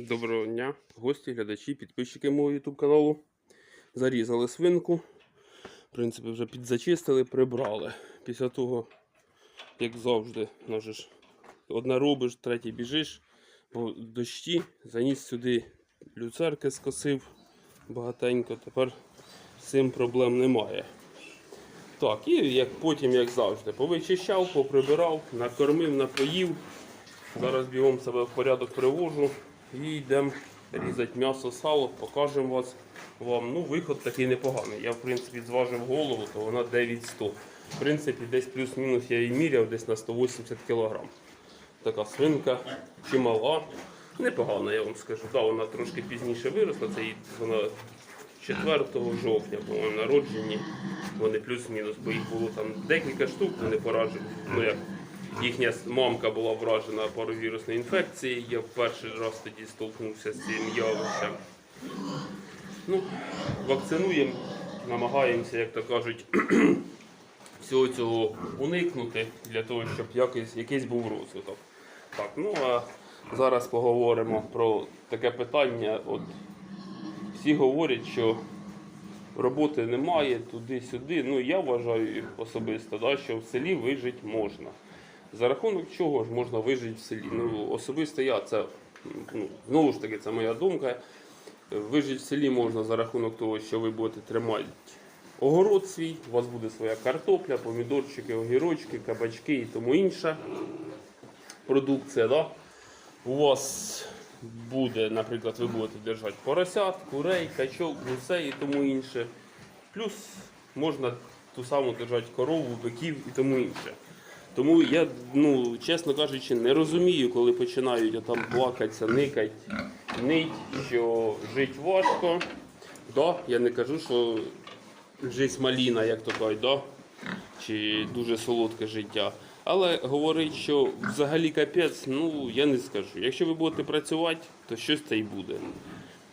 Доброго дня, гості, глядачі, підписчики мого YouTube каналу. Зарізали свинку. В принципі, вже підзачистили, прибрали. Після того, як завжди, ж, одне робиш, третє біжиш, бо дощі заніс сюди люцерки, скосив багатенько. Тепер з цим проблем немає. Так, і як потім, як завжди, повичищав, поприбирав, накормив, напоїв. Зараз бігом себе в порядок привожу і йдемо різати м'ясо, сало, покажемо вас вам. Ну, виход такий непоганий. Я, в принципі, зважив голову, то вона 900. В принципі, десь плюс-мінус я її міряв десь на 180 кг. Така свинка чимала. Непогана, я вам скажу. Да, вона трошки пізніше виросла. Це їй вона 4 жовтня, по-моєму, народжені. Вони плюс-мінус, бо їх було там декілька штук, вони поражені. Ну як їхня мамка була вражена паровірусною інфекцією. Я в перший раз тоді столкнувся з цим явищем. Ну, вакцинуємо, намагаємося, як то кажуть, всього цього уникнути для того, щоб якийсь, якийсь був розвиток. Так, ну а зараз поговоримо про таке питання. От всі говорять, що роботи немає туди-сюди. Ну я вважаю особисто, да, що в селі вижити можна. За рахунок чого ж можна вижити в селі? Ну, особисто я це ну, знову ж таки, це моя думка. Вижити в селі можна за рахунок того, що ви будете тримати огород свій, у вас буде своя картопля, помідорчики, огірочки, кабачки і тому інша продукція. Да? У вас буде, наприклад, ви будете держати поросят, курей, качок, гусей і тому інше. Плюс можна ту саму держати корову, биків і тому інше. Тому я, ну, чесно кажучи, не розумію, коли починають отам плакатися, никать, нить, що жити важко. Да, я не кажу, що життя маліна, як то кажуть, да? чи дуже солодке життя. Але говорить, що взагалі капець, ну я не скажу. Якщо ви будете працювати, то щось це й буде.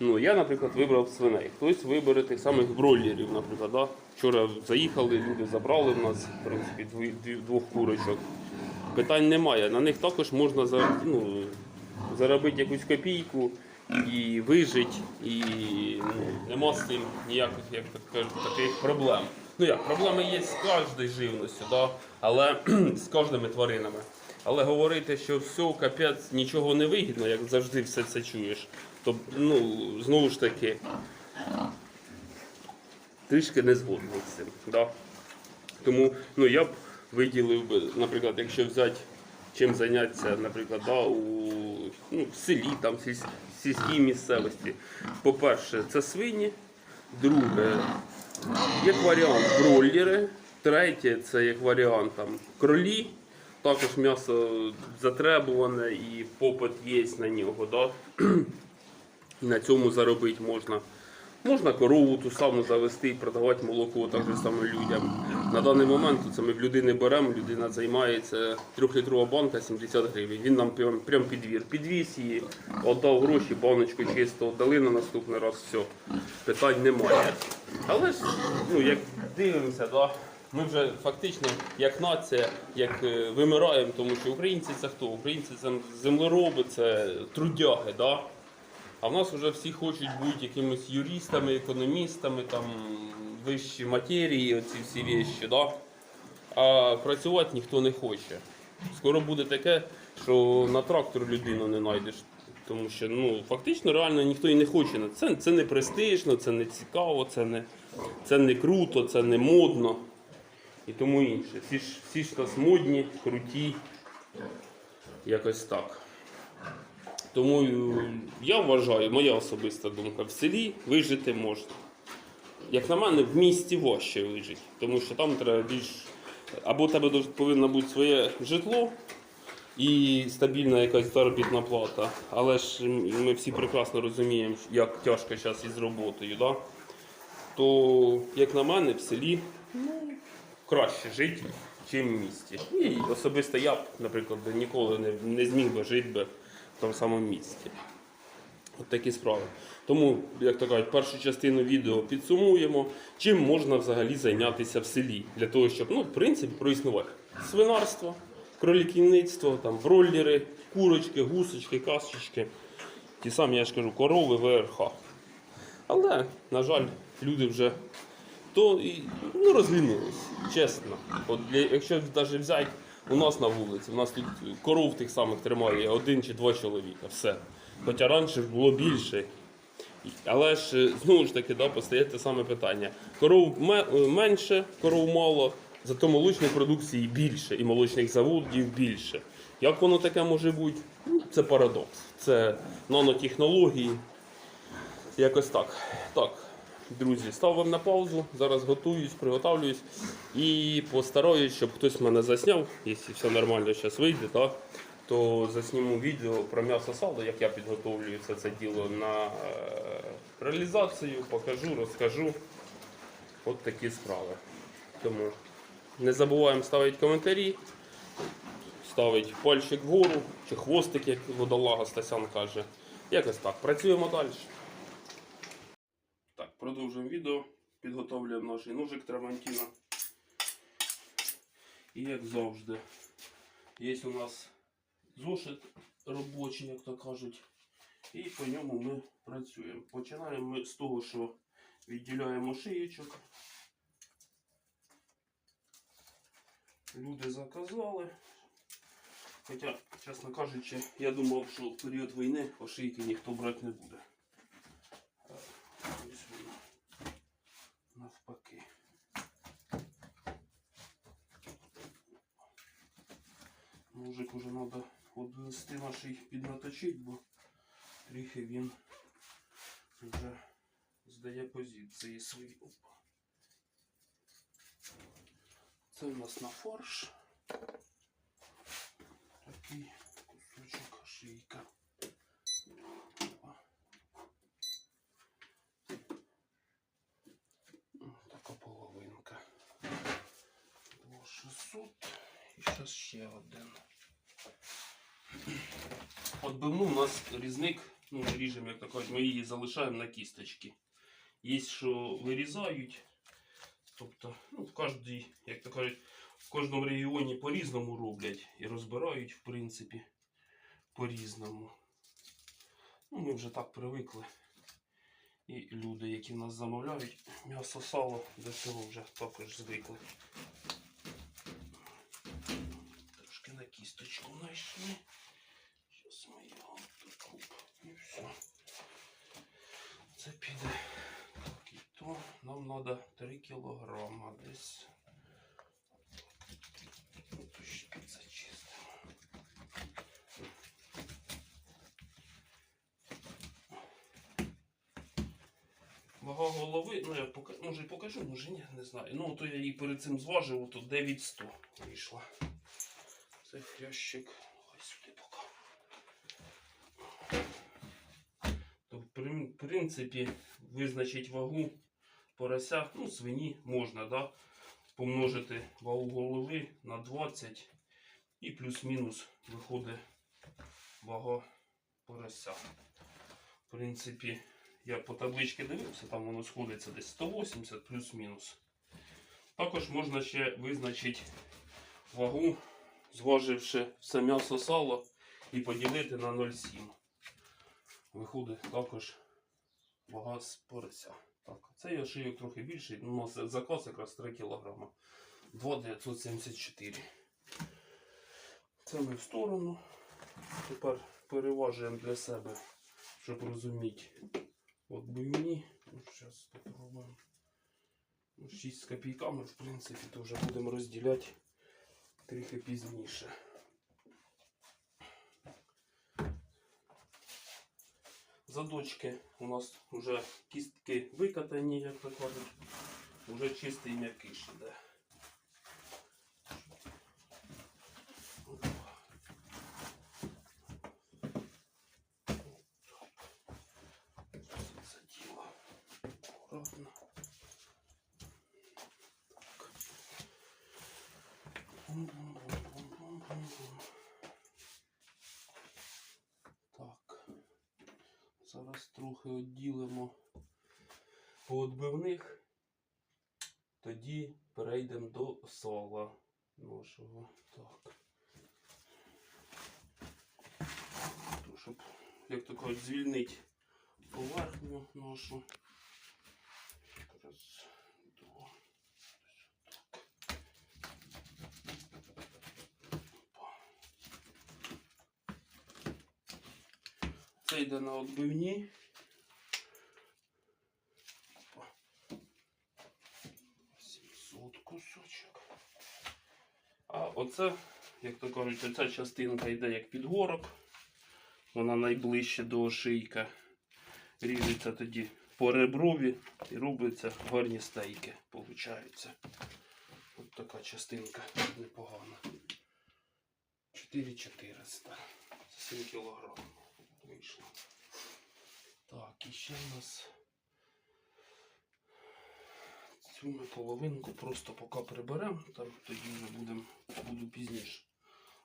Ну, я, наприклад, вибрав свиней. Хтось вибере тих самих бройлерів, наприклад. Да? Вчора заїхали, люди забрали в нас, в принципі, двох курочок. Питань немає. На них також можна за- ну, заробити якусь копійку і вижити, і ну, нема з цим ніяких, як так кажуть, таких проблем. Ну як, проблеми є з кожною живністю, да? але з кожними тваринами. Але говорити, що все, капець, нічого не вигідно, як завжди все це чуєш, то ну, знову ж таки трішки не згодний з цим. Да? Тому ну, я б виділив наприклад, якщо взяти чим зайнятися, наприклад, да, у ну, в селі, там, в сільській місцевості. По-перше, це свині. Друге, як варіант бройлери. Третє це як варіант там, кролі. Також м'ясо затребуване і попит є на нього. Да? І на цьому заробити можна. Можна корову ту саму завести і продавати молоко так же само людям. На даний момент це ми в людини беремо, людина займається трьохлітрова банка 70 гривень. Він нам прям, прям підвір. Підвіз її, віддав гроші, баночку чисто дали на наступний раз, все. Питань немає. Але ж, ну, як дивимося, да, ми вже фактично як нація, як е, вимираємо, тому що українці це хто? Українці це землероби, це трудяги. Да? А в нас вже всі хочуть бути якимись юристами, економістами, там вищі матерії, оці всі вещі, да? а працювати ніхто не хоче. Скоро буде таке, що на трактор людину не знайдеш. Тому що ну, фактично реально ніхто і не хоче. Це, це не престижно, це не цікаво, це не, це не круто, це не модно і тому інше. Всі ж, всі ж нас модні, круті, якось так. Тому е, я вважаю, моя особиста думка, в селі вижити можна. Як на мене, в місті важче вижити, тому що там треба більш. Або у тебе повинно бути своє житло і стабільна якась заробітна плата. Але ж ми всі прекрасно розуміємо, як тяжко зараз із роботою. Да? То, як на мене, в селі краще жити, ніж в місті. І особисто я б, наприклад, ніколи не, не зміг би жити тому самому місті. От такі справи. Тому, як то кажуть, першу частину відео підсумуємо, чим можна взагалі зайнятися в селі, для того, щоб, ну, в принципі, проіснувати. Свинарство, кроліківництво, там, бройлери, курочки, гусочки, касочки. ті самі, я ж кажу, корови ВРХ. Але, на жаль, люди вже то і ну, розлінились, чесно. От якщо навіть взяти у нас на вулиці, у нас тут коров тих самих тримає один чи два чоловіка, все. Хоча раніше було більше. Але ж е, знову ж таки да, постає те саме питання. Коров е, менше, коров мало, зато молочної продукції більше і молочних заводів більше. Як воно таке може бути? Ну, Це парадокс. Це нанотехнології. Якось так. Так, друзі, став вам на паузу. Зараз готуюсь, приготовлююсь і постараюсь, щоб хтось мене засняв, якщо все нормально зараз вийде, так, то засніму відео про м'ясо сало, як я підготовлюю це, це діло на е, реалізацію, покажу, розкажу. От такі справи. Тому не забуваємо ставити коментарі, ставити пальчик вгору чи хвостик, як водолага Стасян каже. Якось так. Працюємо далі. Продовжуємо відео. Підготовлюємо наш ножик Трамантіна. І як завжди, є у нас зошит робочий, як то кажуть. І по ньому ми працюємо. Починаємо ми з того, що відділяємо шиєчок. Люди заказали. Хоча, чесно кажучи, я думав, що в період війни ошийки ніхто брати не буде. Е, Ось воно. Навпаки. Мужик уже треба одвести нашій піднаточить, бо трохи він вже здає позиції свої. Це у нас на фарш. Такий кусочок шийка. Така половинка. 2600. І зараз ще один. Отбивну у нас різник, ну ріжемо, як то кажуть, ми її залишаємо на кісточки. Є, що вирізають. Тобто, ну, в кожній, як то кажуть, в кожному регіоні по-різному роблять і розбирають, в принципі, по-різному. Ну, ми вже так привикли. І люди, які в нас замовляють м'ясо, сало, до цього вже також звикли. Трошки на кісточку знайшли. Зараз тут оп, і все. Це піде. Так, і то нам треба 3 кілограма десь. Підзачистимо. Вага голови, ну я пока, може і покажу, може ні, не знаю. Ну, то я її перед цим зважив, то 9100 вийшла. Це хрящик. Ось сюди поки. То, в принципі, визначить вагу порося, ну, свині можна, да? помножити вагу голови на 20 і плюс-мінус виходить вага порося. В принципі, я по табличці дивився, там воно сходиться десь 180 плюс-мінус. Також можна ще визначити вагу, зваживши все м'ясо сало і поділити на 0,7. Виходить також вага з. Так, цей ошийок трохи більший, ну, у нас заказ якраз 3 кг. 2,974. Це ми в сторону. Тепер переважуємо для себе, щоб розуміти. От мені. Зараз. Ну, 6 з копійками, в принципі, то вже будемо розділяти трохи пізніше. Задочки у нас вже кістки викатані, як то кажуть. Уже чистий м'якиш іде. Це діло. Аккуратно. Так. Зараз трохи відділимо по відбивних. Тоді перейдемо до сала нашого. Так. Щоб як то кажуть, звільнити поверхню нашу. Раз, два. Це йде на відбивні. Опа. 700 кусочок. А оце, як то кажуть, оця частинка йде як підгорок. Вона найближче до шийка. Ріжеться тоді по реброві і робляться гарні стейки. Получаються. От така частинка непогана. 4400. Це 7 кг вийшло. Так, і ще в нас ми половинку просто поки приберемо, там тоді вже будем, буду пізніше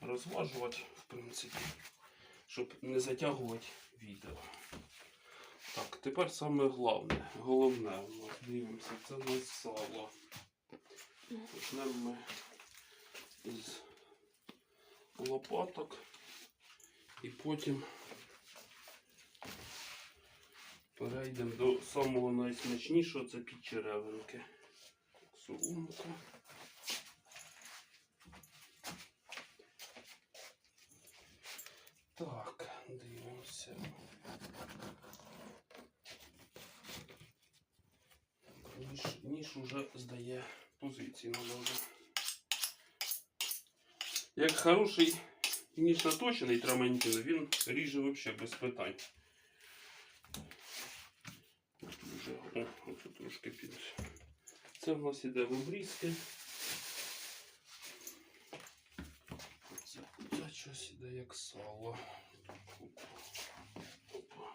розважувати, в принципі, щоб не затягувати відео. Так, тепер саме головне, головне нас дивимося, це у нас сало. Почнемо ми з лопаток і потім перейдемо до самого найсмачнішого, це підчеревинки. Соломку. Так, дивимося. Ніж, ніж уже здає позиції надо вже. Як хороший ніж наточений трамантін, він ріже взагалі без питань. Тут вже о, оце трошки під. Це в нас іде в обрізки. Це, щось іде як сало. Опа.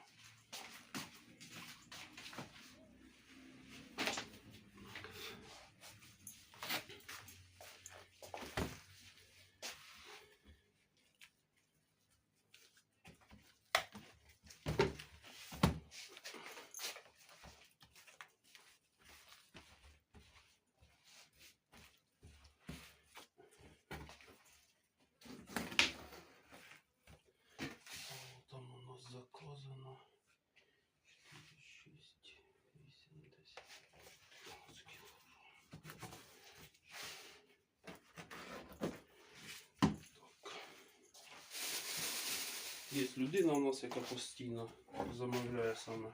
Там у нас заказано 4, 6, 8, 10, 15 кілограм. Так. Є людина у нас, яка постійно замовляє саме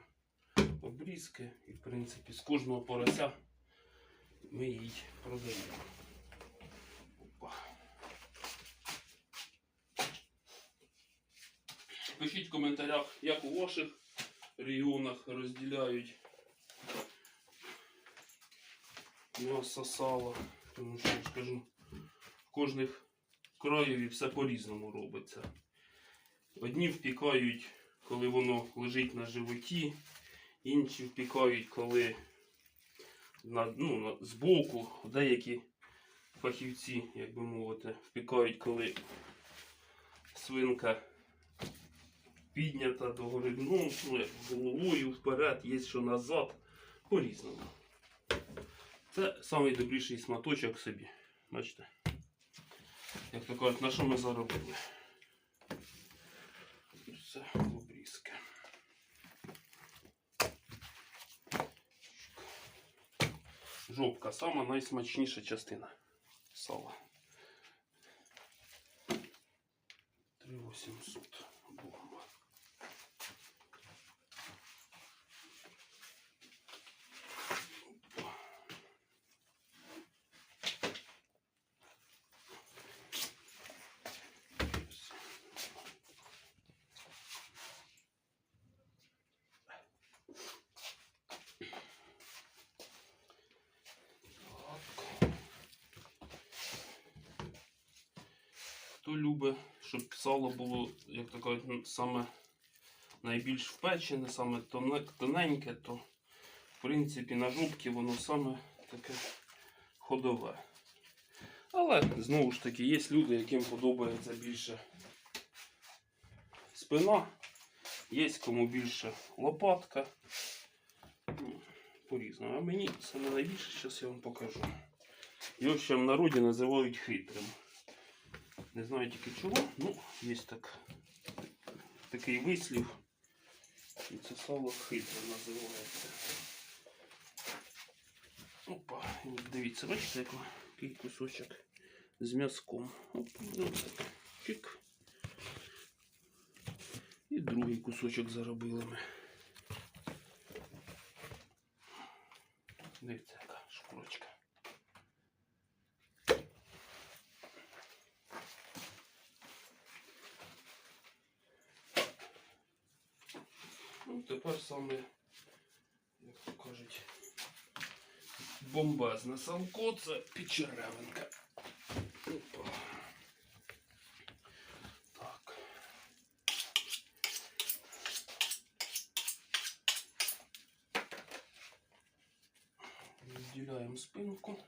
обрізки. І в принципі з кожного порося ми їй продаємо. Опа. Пишіть в коментарях, як у ваших регіонах розділяють м'ясо сало. Тому що я ж кажу, в кожних краєві все по-різному робиться. Одні впікають, коли воно лежить на животі, інші впікають, коли на, ну, збоку, деякі фахівці, як би мовити, впікають, коли свинка піднята до гори, ну, ну, головою вперед, є що назад, по-різному. Це найдобріший сматочок собі. Бачите? Як то кажуть, на що ми заробили? Це обрізки. Жопка сама найсмачніша частина сала. 3800 Хто любить, щоб сало було, як то кажуть, саме найбільш впечене, саме тоненьке, то в принципі на жопці воно саме таке ходове. Але знову ж таки, є люди, яким подобається більше спина, є кому більше лопатка. Ну, По-різному. А мені саме найбільше, зараз я вам покажу. Його ще в народі називають хитрим. Не знаю тільки чого, ну, є так, такий вислів. І це сало хитро називається. Опа, і от дивіться, бачите, яко- який кусочок з м'язком. Оп, ну так. Чик. І другий кусочок заробили ми. Бомбезне салко це підчеревинка. Опа. Так. Відділяємо спинку.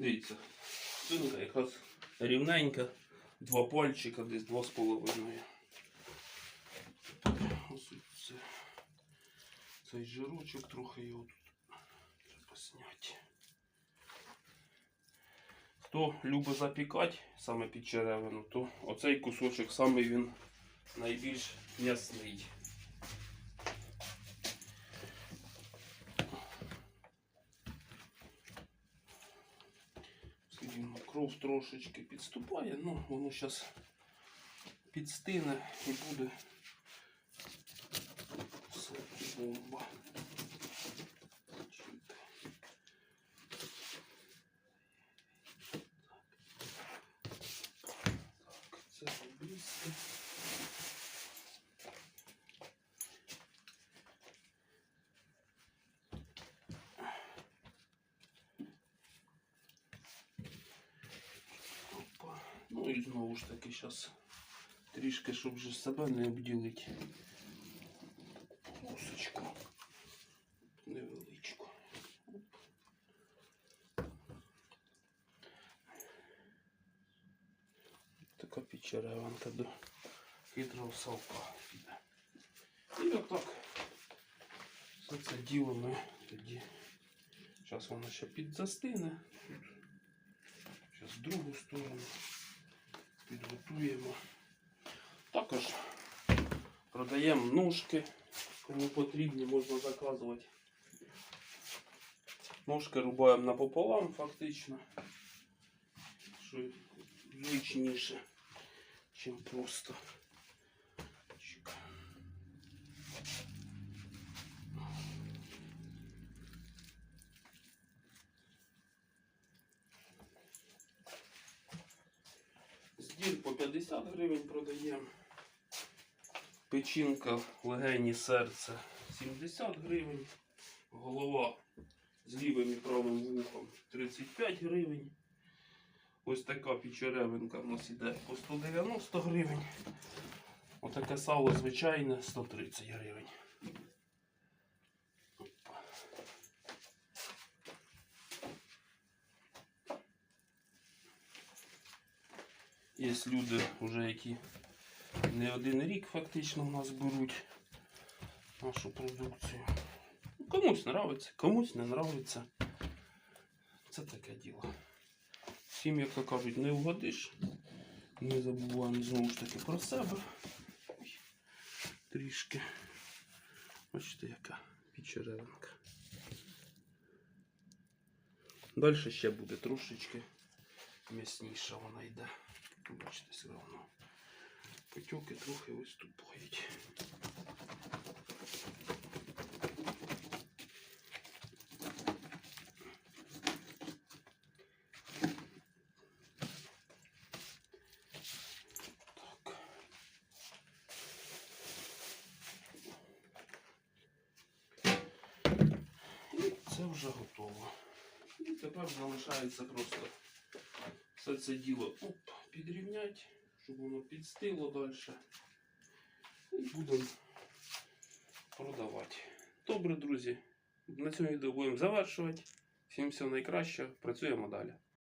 Дивіться, спинка якраз рівненька, два пальчика, десь два з половиною. Ось це, цей жирочок трохи його тут треба зняти. Хто любить запікати саме під черевину, то оцей кусочок саме він найбільш м'ясний. Кров трошечки підступає, ну воно зараз підстине і буде все бомба. Чик. Так, це обрізки. Опа. Ну і знову ж таки зараз трішки, щоб вже себе не обділити. Кусочку. Невеличку. Така печереванка до хитрого салка піде. І отак. Все це діло ми тоді. Зараз воно ще підзастине. Зараз другу сторону підготуємо. Також продаємо ножки, кому потрібні, можна заказувати. Ножки рубаємо напополам фактично. Що вічніше, ніж просто. 150 гривень продаємо. Печінка, в легені серце 70 гривень. Голова з лівим і правим вухом 35 гривень. Ось така печеревинка в нас іде по 190 гривень. Отаке сало звичайне 130 гривень. Є люди, вже які не один рік фактично в нас беруть нашу продукцію. Ну, Комусь нравиться, комусь не нравиться. Це таке діло. Всім, як то кажуть, не вгодиш. Не забуваємо знову ж таки про себе. Трішки. Бачите, яка печеревинка. Далі ще буде трошечки м'ясніша вона йде. Бачите, все одно. Потьоки трохи виступають. Це вже готово. І тепер залишається просто все це діло оп, підрівняти, щоб воно підстило далі. І будемо продавати. Добре, друзі. На цьому відео будемо завершувати. Всім всього найкращого. Працюємо далі.